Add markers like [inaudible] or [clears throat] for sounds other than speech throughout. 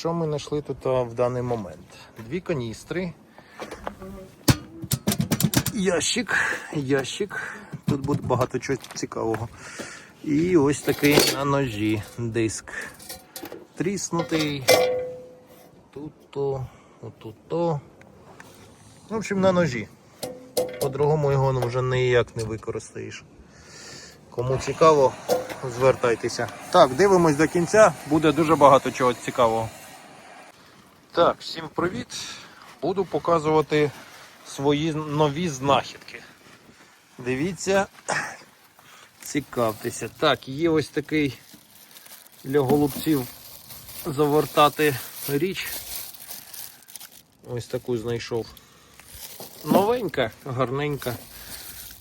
що ми знайшли тут в даний момент? Дві каністри. Ящик, ящик. Тут буде багато чого цікавого. І ось такий на ножі диск. Тріснутий. Тут-то, отут-то. В общем, на ножі. По-другому його ну, вже ніяк не використаєш. Кому цікаво, звертайтеся. Так, дивимось до кінця, буде дуже багато чого цікавого. Так, всім привіт. Буду показувати свої нові знахідки. Дивіться, цікавтеся. Так, є ось такий для голубців завертати річ. Ось таку знайшов. Новенька, гарненька,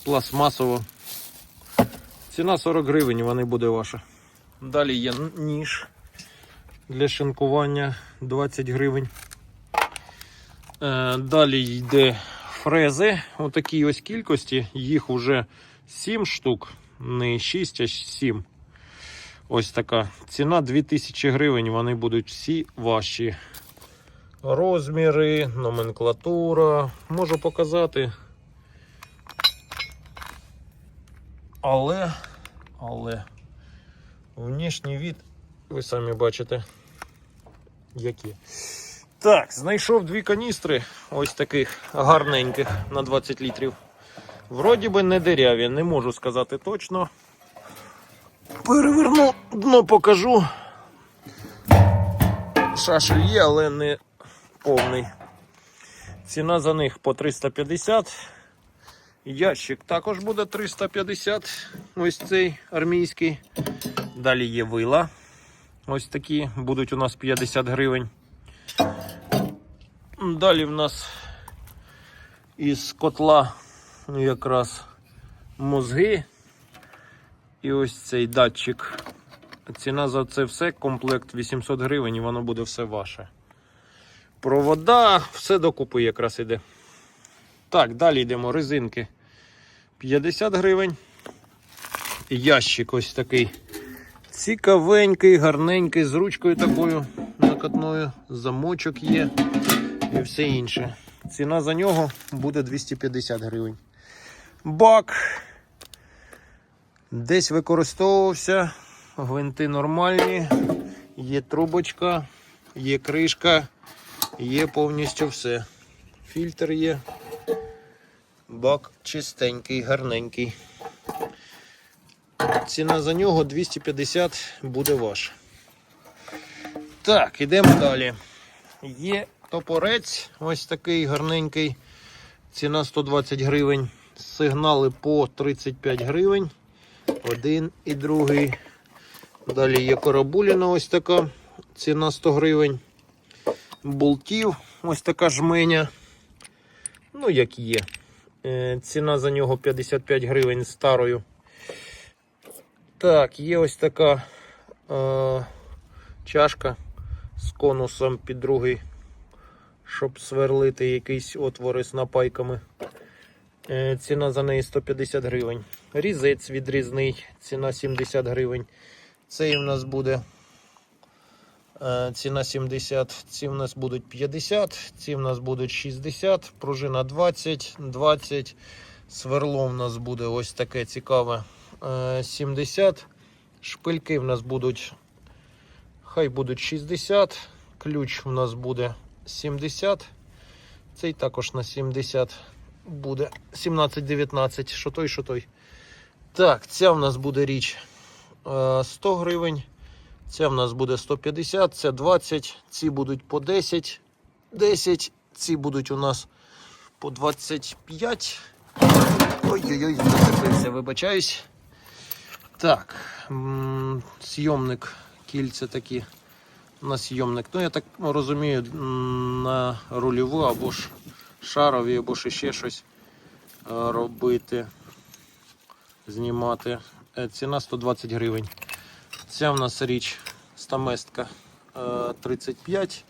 пластмасова. Ціна 40 гривень, вони буде ваша. Далі є ніж для шинкування 20 гривень. Е, Далі йде фрези. Отакі ось кількості. Їх вже 7 штук, не 6, а 7. Ось така. Ціна 2000 гривень, вони будуть всі ваші. Розміри, номенклатура. Можу показати. Але, але внішній від, ви самі бачите, які. Так, знайшов дві каністри, ось таких гарненьких на 20 літрів. Вроді би не диряві, не можу сказати точно. Переверну дно покажу. Шашель є, але не повний. Ціна за них по 350. Ящик також буде 350. Ось цей армійський. Далі є вила. Ось такі будуть у нас 50 гривень. Далі в нас із котла якраз мозги. І ось цей датчик. Ціна за це все, комплект 800 гривень, і воно буде все ваше. Провода, все докупи якраз іде. Так, далі йдемо. Резинки 50 гривень. Ящик ось такий. Цікавенький, гарненький, з ручкою такою накатною, замочок є і все інше. Ціна за нього буде 250 гривень. Бак. Десь використовувався, гвинти нормальні, є трубочка, є кришка, є повністю все. Фільтр є. Бак чистенький, гарненький. Ціна за нього 250 буде ваша. Так, ідемо далі. Є топорець, ось такий гарненький. Ціна 120 гривень. Сигнали по 35 гривень. Один і другий. Далі є карабуліна ось така. Ціна 100 гривень. Болтів, ось така жменя. Ну, як є. Е, Ціна за нього 55 гривень старою. Так, є ось така е, чашка з конусом під другий, щоб сверлити якісь отвори з напайками. Е, ціна за неї 150 гривень. Різець відрізний, ціна 70 гривень. Цей у нас буде е, ціна 70, ці в нас будуть 50, ці в нас будуть 60, пружина 20, 20. Сверло в нас буде ось таке цікаве. Е, 70. Шпильки в нас будуть, хай будуть 60. Ключ в нас буде 70. Цей також на 70 буде 17-19. Що той, що той. Так, ця в нас буде річ е, 100 гривень. Ця в нас буде 150, ця 20, ці будуть по 10, 10, ці будуть у нас по 25. Ой-ой-ой, зацепився, вибачаюсь. Так, зйомник, кільця такі на зйомник. Ну, я так розумію, на рульову або ж шарові, або ж ще щось е, робити, знімати. Е, Ціна 120 гривень. Ця в нас річ стаместка е, 35.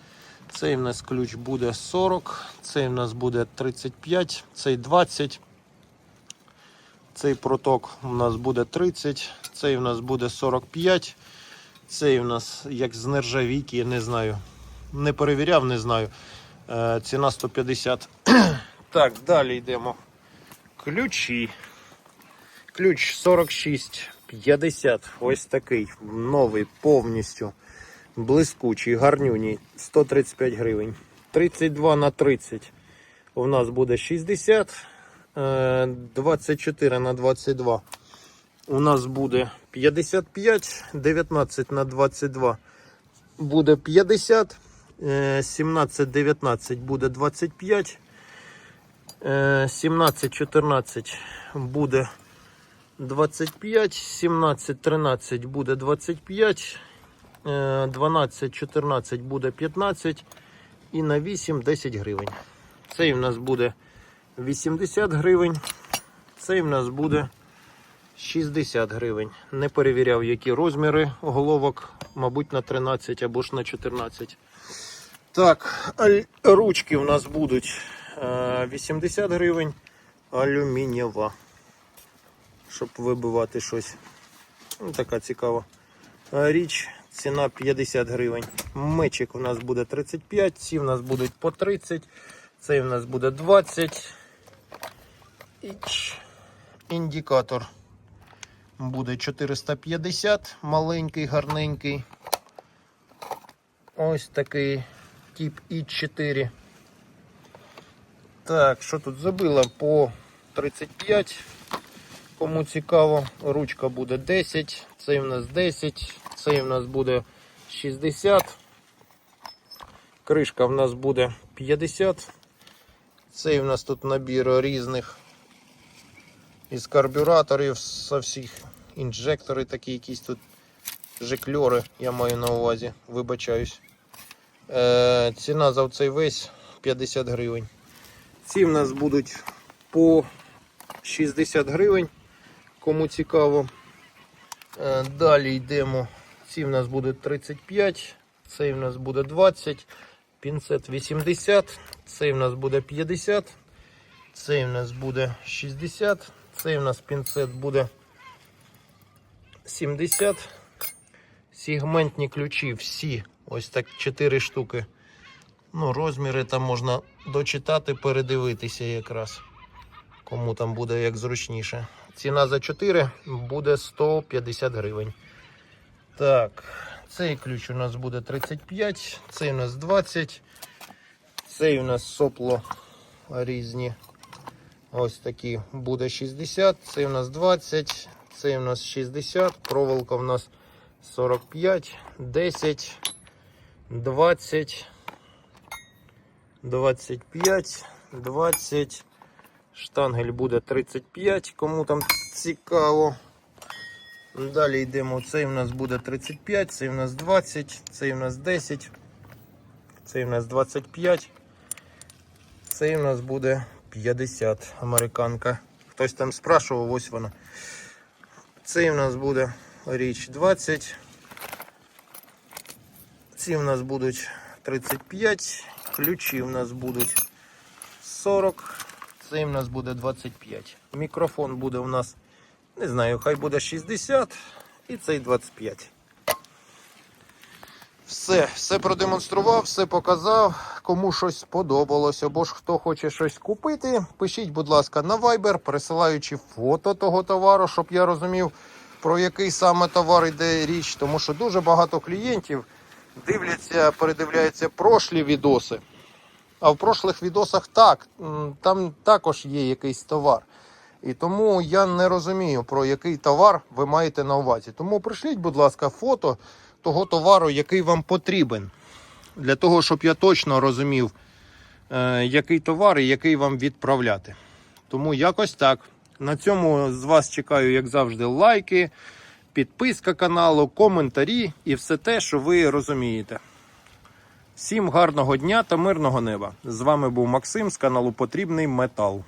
Цей в нас ключ буде 40, цей в нас буде 35, цей 20. Цей проток у нас буде 30, цей у нас буде 45. Цей у нас як з нержавійки, я не знаю. Не перевіряв, не знаю. Е, ціна 150. [clears throat] так, далі йдемо. Ключі. Ключ 46 50. Ось такий. Новий повністю. Блискучий, гарнюній. 135 гривень. 32 на 30. У нас буде 60. Е, 24 на 22. У нас буде 55, 19 на 22 буде 50, е, 17, 19 буде 25, е, 17, 14 буде 25, 17, 13 буде 25, е, 12, 14 буде 15 і на 8 10 гривень. Цей в нас буде 80 гривень, цей в нас буде 60 гривень. Не перевіряв, які розміри головок, мабуть, на 13 або ж на 14. Так, ручки у нас будуть е, 80 гривень, алюмінієва. Щоб вибивати щось. Ну, така цікава е, річ. Ціна 50 гривень. Мечик у нас буде 35, ці у нас будуть по 30, цей у нас буде 20. Індикатор буде 450, маленький, гарненький. Ось такий тип І4. Так, що тут забила? По 35. Кому цікаво, ручка буде 10, цей в нас 10, цей в нас буде 60. Кришка в нас буде 50. Цей в нас тут набір різних із карбюраторів, со всіх інжектори такі якісь тут жикльори, я маю на увазі, вибачаюсь. Е, ціна за цей весь 50 гривень. Ці в нас будуть по 60 гривень, кому цікаво. Е, далі йдемо. Ці в нас буде 35, цей в нас буде 20, пінцет 80, цей в нас буде 50, цей в нас буде 60, цей в нас пінцет буде 70. Сегментні ключі всі, ось так 4 штуки. Ну, розміри там можна дочитати, передивитися якраз. Кому там буде як зручніше. Ціна за 4 буде 150 гривень. Так, цей ключ у нас буде 35, цей у нас 20, цей у нас сопло різні. Ось такі буде 60, цей у нас 20, цей у нас 60, проволока у нас 45, 10, 20, 25, 20. Штангель буде 35, кому там цікаво. Далі йдемо. Цей у нас буде 35, цей у нас 20, цей у нас 10, цей у нас 25, цей у нас буде 50 американка. Хтось там спрашував, ось вона. Цей у нас буде річ 20. Ці у нас будуть 35, ключі у нас будуть 40, цей у нас буде 25. Мікрофон буде у нас, не знаю, хай буде 60 і цей 25. Все, все продемонстрував, все показав. Кому щось сподобалось, або ж хто хоче щось купити, пишіть, будь ласка, на Viber, присилаючи фото того товару, щоб я розумів, про який саме товар йде річ. Тому що дуже багато клієнтів дивляться, передивляються прошлі відоси. А в прошлих відосах так, там також є якийсь товар. І тому я не розумію, про який товар ви маєте на увазі. Тому пришліть, будь ласка, фото того товару, який вам потрібен. Для того, щоб я точно розумів, е, який товар і який вам відправляти. Тому якось так. На цьому з вас чекаю, як завжди, лайки, підписка каналу, коментарі і все те, що ви розумієте. Всім гарного дня та мирного неба! З вами був Максим з каналу Потрібний Метал.